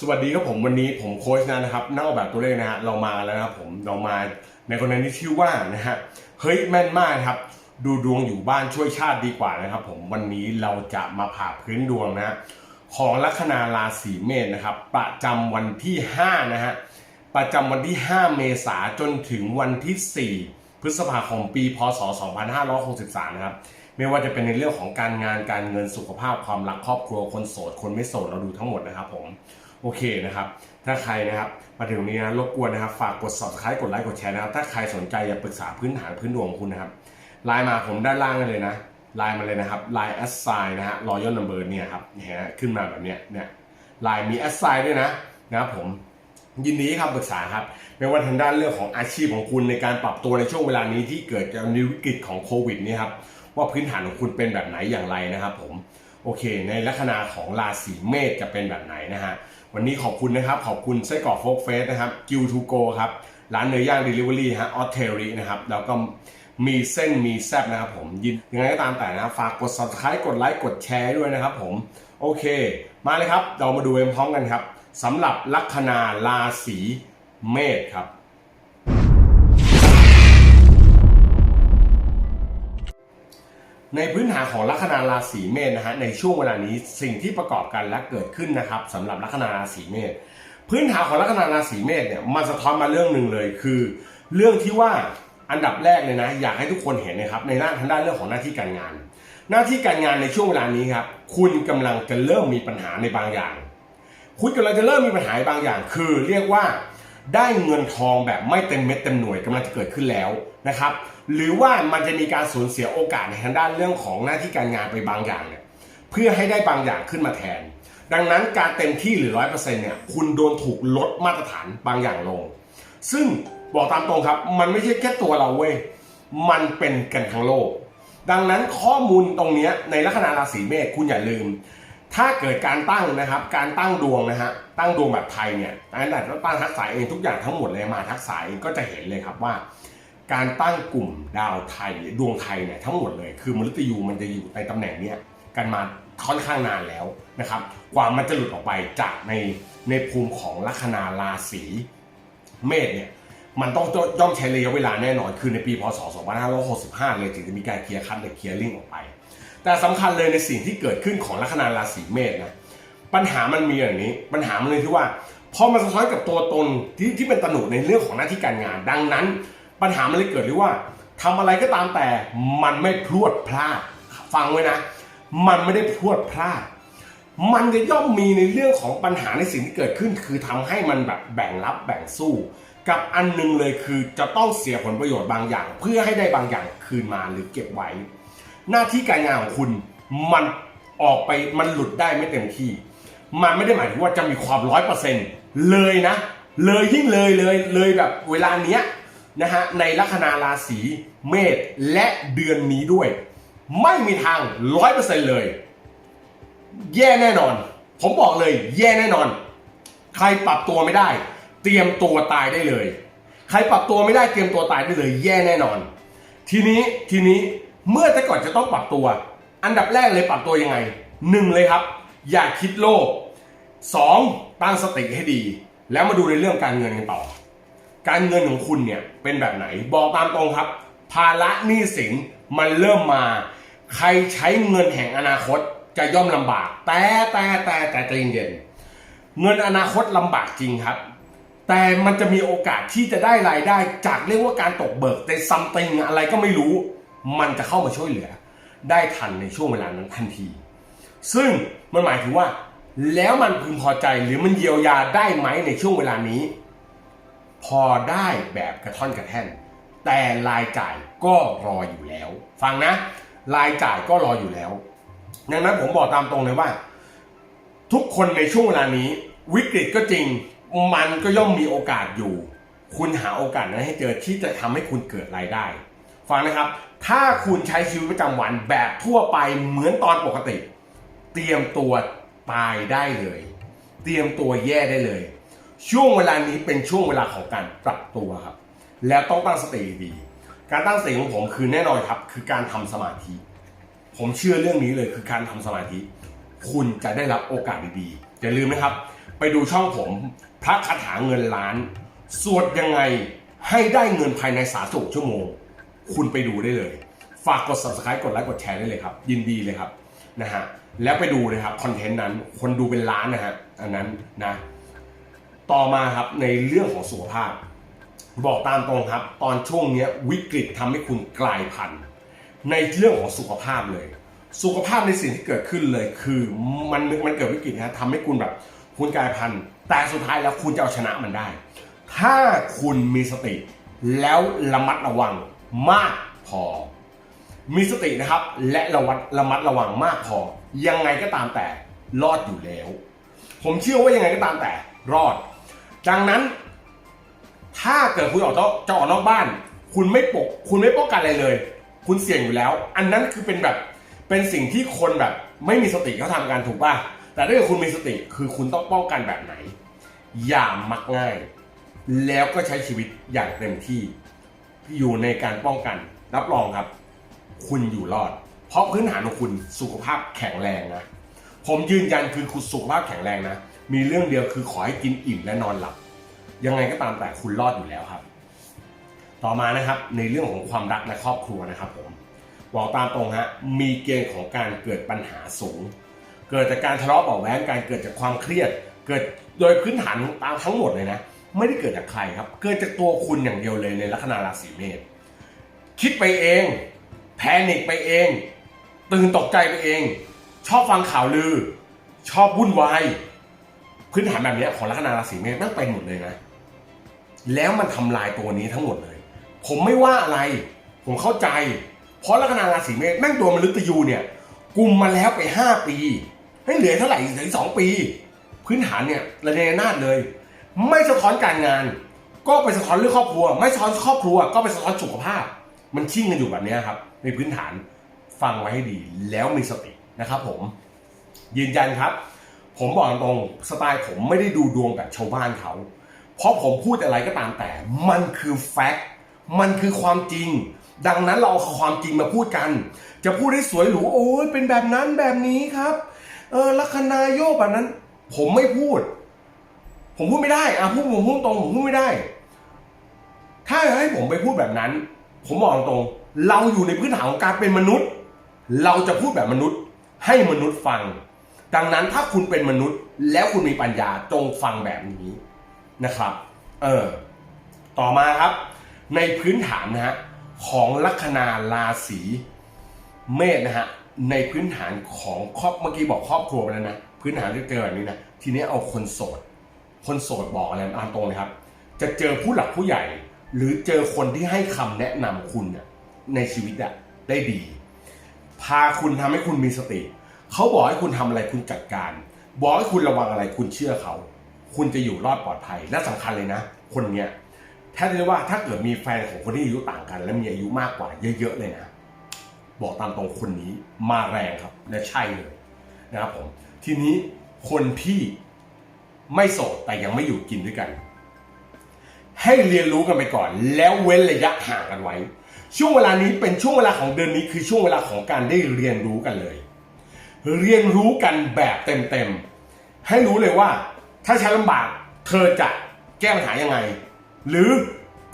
สวัสดีครับผมวันนี้ผมโค้ชนะนะครับนักออกแบบตัวเลขนะฮะเรามาแล้วนะครับผมเรามาในกรณีที่ชื่อว่านะฮะเฮ้ยแม่นมากครับ ดูดวงอยู่บ้านช่วยชาติดีกว่านะครับ ผมวันนี้เราจะมาผ่าพื้นดวงนะฮะของลัคนาราศีเมษนะครับ ประจำวันที่5นะฮะประจำวันที่ 5 เมษาจนถึงวันที่ 4 พฤษภาคมปีพศ 2563 นะครับไม่ว่าจะเป็นในเรื่องของการงานการเงินสุขภาพความรักครอบครัวคนโสดคนไม่โสดเราดูทั้งหมดนะครับผม โอเคนะครับ ถ้าใครนะครับมาถึงนี้นะรบกวนนะครับ ฝากกด subscribe กดไลค์กดแชร์นะครับ ถ้าใครสนใจอยากปรึกษาพื้นฐานพื้นดวงของคุณนะครับไลน์มาผมด้านล่างเลยนะไลน์มาเลยนะครับไลน์ a s s i g n นะฮะ royal number เนี่ยครับเนี่ฮะขึ้นมาแบบเนี้ยเนี่ยไลน์มี a s s i g n ด้วยนะนะครับผมยินดีครับปรึกษาครับไม่ว่าทางด้านเรื่องของอาชีพของคุณในการปรับตัวในช่วงเวลานี้ที่เกิดจากวิกฤตของโควิดนี่ครับว่าพื้นฐานของคุณเป็นแบบไหนอย่างไรนะครับผม โอเค ในลัคนาของราศีเมษจะเป็นแบบไหนนะฮะวันนี้ขอบคุณนะครับ ขอบคุณไส้กรอกโฟกเฟสนะครับกิวทูโกครับ ร้านเนื้อย่างเดลิเวอรี่ฮะออเทอรี่นะครับ แล้วก็มีเส้นมีแซบนะครับผมยินยังไงก็ตามแต่นะฝากกด subscribe กดไลค์กดแชร์ด้วยนะครับผม โอเค มาเลยครับ เรามาดูเอ็มพร้อมกันครับสำหรับลัคนาราศีเมษครับ ในพื้นฐานของลัคนาราศีเมษนะฮะในช่วงเวลานี้สิ่งที่ประกอบกันและเกิดขึ้นนะครับสำหรับลัคนาราศีเมษพื้นฐานของลัคนาราศีเมษเนี่ยมันสะท้อนมาเรื่องหนึ่งเลยคือ เรื่องที่ว่าอันดับแรกเลยนะ อยากให้ทุกคนเห็นนะครับในด้านทางด้านเรื่องของหน้าที่การงาน หน้าที่การงานในช่วงเวลานี้ครับคุณกำลังจะเริ่มมีปัญหาในบางอย่าง คุณกำลังจะเริ่มมีปัญหาบางอย่าง คือเรียกว่า ได้เงินทองแบบไม่เต็มเม็ดเต็มหน่วยกำลังจะเกิดขึ้นแล้วนะครับ หรือว่ามันจะมีการสูญเสียโอกาสในทางด้านเรื่องของหน้าที่การงานไปบางอย่างเนี่ยเพื่อให้ได้บางอย่างขึ้นมาแทน ดังนั้นการเต็มที่หรือร้อยเปอร์เซ็นต์เนี่ยคุณโดนถูกลดมาตรฐานบางอย่างลง ซึ่งบอกตามตรงครับ มันไม่ใช่แค่ตัวเราเว้ยมันเป็นกันทั้งโลก ดังนั้นข้อมูลตรงนี้ในลัคนาราศีเมษคุณอย่าลืม ถ้าเกิดการตั้งนะครับ การตั้งดวงนะฮะ ตั้งดวงแบบไทยเนี่ยอันนั้นตั้งทักษะเองทุกอย่างทั้งหมดเลยมาทักษะเองก็จะเห็นเลยครับว่า การตั้งกลุ่มดาวไทยดวงไทยเนี่ยทั้งหมดเลย คือมฤตยูมันจะอยู่ในตำแหน่งเนี้ยกันมาค่อนข้างนานแล้วนะครับกว่ามันจะหลุดออกไปจากในในภูมิของลัคนาราศีเมษเนี่ยมันต้องย่อมใช้ระยะเวลาแน่นอนคือในปีพศ 2565 เลยถึงจะมีการเคลียร์คัดหรือเคลียร์ลิงออกไป แต่สำคัญเลยในสิ่งที่เกิดขึ้นของลัคนาราศีเมษนะปัญหามันมีอย่างนี้ ปัญหามันเลยที่ว่าพอมันสะท้อนกับตัวตนที่ที่เป็นตนุในเรื่องของหน้าที่การงาน ดังนั้น ปัญหามันเลยเกิดที่ว่าทำอะไรก็ตามแต่มันไม่พรวดพลาดฟังไว้นะ มันไม่ได้พรวดพลาด มันจะย่อมมีในเรื่องของปัญหาในสิ่งที่เกิดขึ้น คือทำให้มันแบบแบ่งรับแบ่งสู้ กับอันหนึงเลยคือจะต้องเสียผลประโยชน์บางอย่าง เพื่อให้ได้บางอย่างคืนมาหรือเก็บไว้ หน้าที่การงานของคุณ มันออกไปมันหลุดได้ไม่เต็มที่ มันไม่ได้หมายถึงว่าจะมีความร้อยเปอร์เซ็นต์เลยนะ เลยยิ่งเลยเลยเลยแบบเวลาเนี้ยนะฮะในลัคนาราศีเมษและเดือนนี้ด้วย ไม่มีทางร้อยเปอร์เซ็นต์เลย แย่แน่นอน ผมบอกเลย แย่แน่นอน ใครปรับตัวไม่ได้ เตรียมตัวตายได้เลย ใครปรับตัวไม่ได้เตรียมตัวตายได้เลย แย่แน่นอน ทีนี้ทีนี้ เมื่อแต่ก่อนจะต้องปรับตัว อันดับแรกเลยปรับตัวยังไงหนึ่งเลยครับ อย่าคิดโลภสองตั้งสติให้ดี แล้วมาดูในเรื่องการเงินกันต่อ การเงินของคุณเนี่ยเป็นแบบไหนบอกตามตรงครับ ภาระหนี้สินมันเริ่มมา ใครใช้เงินแห่งอนาคตจะย่อมลำบาก แต่แต่แต่แต่ใจเย็นๆเงินอนาคตลำบากจริงครับ แต่มันจะมีโอกาสที่จะได้รายได้จากเรียกว่าการตกเบิกในซัมติงอะไรก็ไม่รู้ มันจะเข้ามาช่วยเหลือ ได้ทันในช่วงเวลานั้นทันที ซึ่งมันหมายถึงว่า แล้วมันพึงพอใจหรือมันเยียวยาได้ไหมในช่วงเวลานี้ พอได้แบบกระท่อนกระแท่น แต่รายจ่ายก็รออยู่แล้ว ฟังนะ รายจ่ายก็รออยู่แล้วดังนั้นผมบอกตามตรงเลยว่า ทุกคนในช่วงเวลานี้ วิกฤตก็จริง มันก็ย่อมมีโอกาสอยู่ คุณหาโอกาสนั้นให้เจอที่จะทำให้คุณเกิดรายได้ ฟังนะครับ ถ้าคุณใช้ชีวิตประจำวันแบบทั่วไปเหมือนตอนปกติ เตรียมตัวตายได้เลย เตรียมตัวแย่ได้เลย ช่วงเวลานี้เป็นช่วงเวลาของการปรับตัวครับ แล้วต้องตั้งสติดี การตั้งสติของผมคือแน่นอนครับ คือการทำสมาธิ ผมเชื่อเรื่องนี้เลยคือการทำสมาธิ คุณจะได้รับโอกาสดีๆอย่าลืมนะครับ ไปดูช่องผมพระคาถาเงินล้าน สวดยังไงให้ได้เงินภายในสาสุชั่วโมง คุณไปดูได้เลย ฝากกด subscribe กดไลค์กดแชร์ได้เลยครับ ยินดีเลยครับนะฮะแล้วไปดูเลยครับคอนเทนต์นั้นคนดูเป็นล้านนะฮะอันนั้นนะต่อมาครับในเรื่องของสุขภาพ บอกตามตรงครับ ตอนช่วงนี้วิกฤตทำให้คุณกลายพันธุ์ ในเรื่องของสุขภาพเลย สุขภาพในสิ่งที่เกิดขึ้นเลย คือมันมันเกิดวิกฤตนะทำให้คุณแบบคุณกลายพันธุ์ แต่สุดท้ายแล้วคุณจะเอาชนะมันได้ ถ้าคุณมีสติ แล้วระมัดระวัง มากพอ มีสตินะครับและระวัดระมัดระวังมากพอ ยังไงก็ตามแต่รอดอยู่แล้ว ผมเชื่อว่ายังไงก็ตามแต่รอด ดังนั้น ถ้าเกิดคุณออกจะจะออกนอกบ้าน คุณไม่ปก คุณไม่ป้องกันอะไรเลย คุณเสี่ยงอยู่แล้ว อันนั้นคือเป็นแบบเป็นสิ่งที่คนแบบ ไม่มีสติเขาทำกันถูกป่ะแต่ถ้าเกิดคุณมีสติคือคุณต้องป้องกันแบบไหน อย่ามักง่าย แล้วก็ใช้ชีวิตอย่างเต็มที่ อยู่ในการป้องกัน รับรองครับ คุณอยู่รอด เพราะพื้นฐานของคุณสุขภาพแข็งแรงนะ ผมยืนยันคือคุณสุขภาพแข็งแรงนะ มีเรื่องเดียวคือขอให้กินอิ่มและนอนหลับ ยังไงก็ตามแต่คุณรอดอยู่แล้วครับ ต่อมานะครับในเรื่องของความรักและครอบครัวนะครับผมบอกตามตรงฮะมีเกณฑ์ของการเกิดปัญหาสูง เกิดจากการทะเลาะเบาะแว้งการเกิดจากความเครียด เกิดโดยพื้นฐานตามทั้งหมดเลยนะ ไม่ได้เกิดจากใครครับ เกิดจากตัวคุณอย่างเดียวเลยในลัคนาราศีเมษคิดไปเอง แพนิคไปเอง ตื่นตกใจไปเอง ชอบฟังข่าวลือ ชอบวุ่นวายพื้นฐานแบบนี้ของลัคนาราศีเมษแม่งเป็นหมดเลยนะ แล้วมันทำลายตัวนี้ทั้งหมดเลย ผมไม่ว่าอะไร ผมเข้าใจ เพราะลัคนาราศีเมษแม่งตัวมฤตยูเนี่ยกลุ่มมาแล้วไปห้าปี ให้เหลือเท่าไหร่เหลืออกสองปี พื้นฐานเนี่ยระเนระนาดเลย ไม่สะท้อนการงาน ก็ไปสะท้อนเรื่องครอบครัว ไม่สะท้อนครอบครัว ก็ไปสะท้อนสุขภาพ มันชิ่งกันอยู่แบบนี้ครับ ในพื้นฐานฟังไว้ให้ดีแล้วมีสตินะครับ ผม ยืนยันครับ ผมบอกตรงสไตล์ผมไม่ได้ดูดวงแบบชาวบ้านเขา เพราะผมพูดอะไรก็ตามแต่ มันคือแฟกต์มันคือความจริง ดังนั้นเราเอาความจริงมาพูดกัน จะพูดให้สวยหรูโอ้ยเป็นแบบนั้นแบบนี้ครับ เออลัคนาโยกแบบนั้น ผมไม่พูด ผมพูดไม่ได้อะพูดผมพูดตรงผมพูดไม่ได้ ถ้าให้ผมไปพูดแบบนั้น ผมบอกตรง เราอยู่ในพื้นฐานของการเป็นมนุษย์ เราจะพูดแบบมนุษย์ ให้มนุษย์ฟัง ดังนั้นถ้าคุณเป็นมนุษย์ แล้วคุณมีปัญญาจงฟังแบบนี้นะครับ เออ ต่อมาครับ ในพื้นฐานนะฮะของลัคนาราศีเมษนะฮะในพื้นฐานของครอบเมื่อกี้บอกครอบครัวไปแล้วนะ พื้นฐานที่เจอแบบนี้นะ ทีนี้เอาคนโสด คนโสดบอกอะไรตามตรงเลยครับ จะเจอผู้หลักผู้ใหญ่ หรือเจอคนที่ให้คำแนะนำคุณน่ะในชีวิตอะได้ดี พาคุณทำให้คุณมีสติเขาบอกให้คุณทำอะไรคุณจัดการ บอกให้คุณระวังอะไรคุณเชื่อเขา คุณจะอยู่รอดปลอดภัยและสำคัญเลยนะ คนเนี้ยถ้าเรียกว่าถ้าเกิดมีแฟนของคนที่อายุต่างกัน และมีอายุมากกว่าเยอะๆเลยนะบอกตามตรงคนนี้มาแรงครับและใช่เลยนะครับผมทีนี้คนที่ ไม่โสดแต่ยังไม่อยู่กินด้วยกัน ให้เรียนรู้กันไปก่อน แล้วเว้นระยะห่างกันไว้ ช่วงเวลานี้เป็นช่วงเวลาของเดือนนี้คือช่วงเวลาของการได้เรียนรู้กันเลย เรียนรู้กันแบบเต็มๆให้รู้เลยว่า ถ้าฉันลำบาก เธอจะแก้ปัญหายังไง หรือ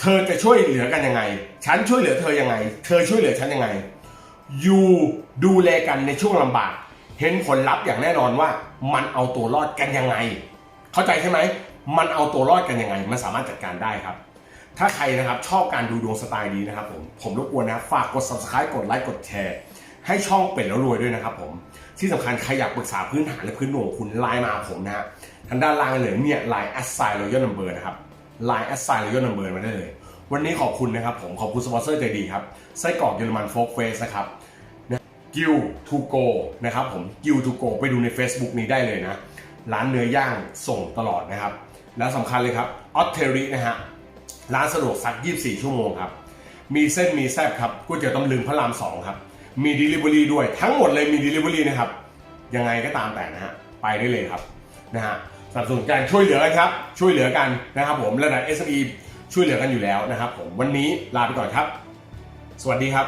เธอจะช่วยเหลือกันยังไง ฉันช่วยเหลือเธอยังไง เธอช่วยเหลือฉันยังไง อยู่ดูแลกันในช่วงลำบาก เห็นผลลัพธ์อย่างแน่นอนว่า มันเอาตัวรอดกันยังไง เข้าใจใช่ไหม มันเอาตัวรอดกันยังไง มันสามารถจัดการได้ครับ ถ้าใครนะครับชอบการดูดวงสไตล์นี้นะครับผม ผมรบกวนนะฝากกด subscribe กดไลค์กดแชร์ให้ช่องเป็ดแล้วรวยด้วยนะครับผม ที่สำคัญใครอยากปรึกษาพื้นฐานและพื้นดวงคุณไลน์มาผมนะฮะทางด้านล่างเลยเนี่ยไลน์ assign royal number นะครับไลน์ assign royal number มาได้เลย วันนี้ขอบคุณนะครับผมขอบคุณสปอนเซอร์ใจดีครับไส้กรอกเยอรมันโฟกเฟสนะครับกิวทูโกนะครับผมกิวทูโกไปดูใน Facebook นี้ได้เลยนะ ร้านเนื้อย่างส่งตลอดนะครับ แล้วสำคัญเลยครับออ t เทรินะฮะร้านสะดวกซัก 24 ชั่วโมงครับ มีเส้นมีแซบครับก๋วยเตี๋ยวต้มลืมพระราม2ครับ มี Delivery ด้วยทั้งหมดเลยมี Delivery นะครับ ยังไงก็ตามแต่นะฮะไปได้เลยครับนะฮะสนับสนุนการช่วยเหลือกันครับ ช่วยเหลือกันนะครับผมระดับ SME ช่วยเหลือกันอยู่แล้วนะครับผมวันนี้ลาไปก่อนครับ สวัสดีครับ